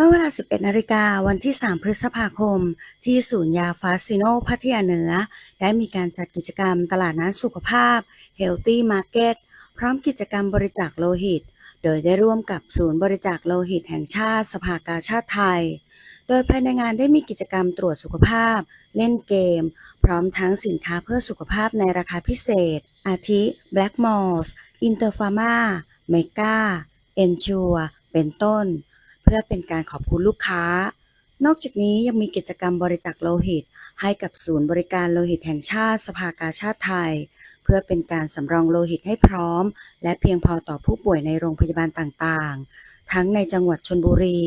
มื่อเวลา 11 นาฬิกาวันที่ 3 พฤษภาคม ที่ศูนย์ยาฟาซิโนพัทยาเหนือ ได้มีการจัดกิจกรรมตลาดนัดสุขภาพ Healthy Market พร้อมกิจกรรมบริจาคโลหิต โดยได้ร่วมกับศูนย์บริจาคโลหิตแห่งชาติสภากาชาติไทย โดยภายในงานได้มีกิจกรรมตรวจสุขภาพ เล่นเกม พร้อมทั้งสินค้าเพื่อสุขภาพในราคาพิเศษ อาทิ Black Malls Interpharma Mega Ensure เป็นต้น พื่อเป็นการขอบคุณลูกค้า นอกจากนี้ยังมีกิจกรรมบริจาคโลหิต ให้กับศูนย์บริการโลหิตแห่งชาติสภากาชาติไทย เพื่อเป็นการสำรองโลหิตให้พร้อม และเพียงพอต่อผู้ป่วยในโรงพยาบาลต่างๆ ทั้งในจังหวัดชนบุรี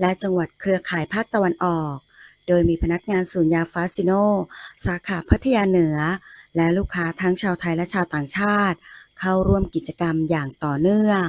และจังหวัดเครือข่ายภาคตะวันออกโดยมีพนักงานศูนย์ยาฟาซิโน สาขาพัทยาเหนือ และลูกค้าทั้งชาวไทยและชาวต่างชาติ เข้าร่วมกิจกรรมอย่างต่อเนื่อง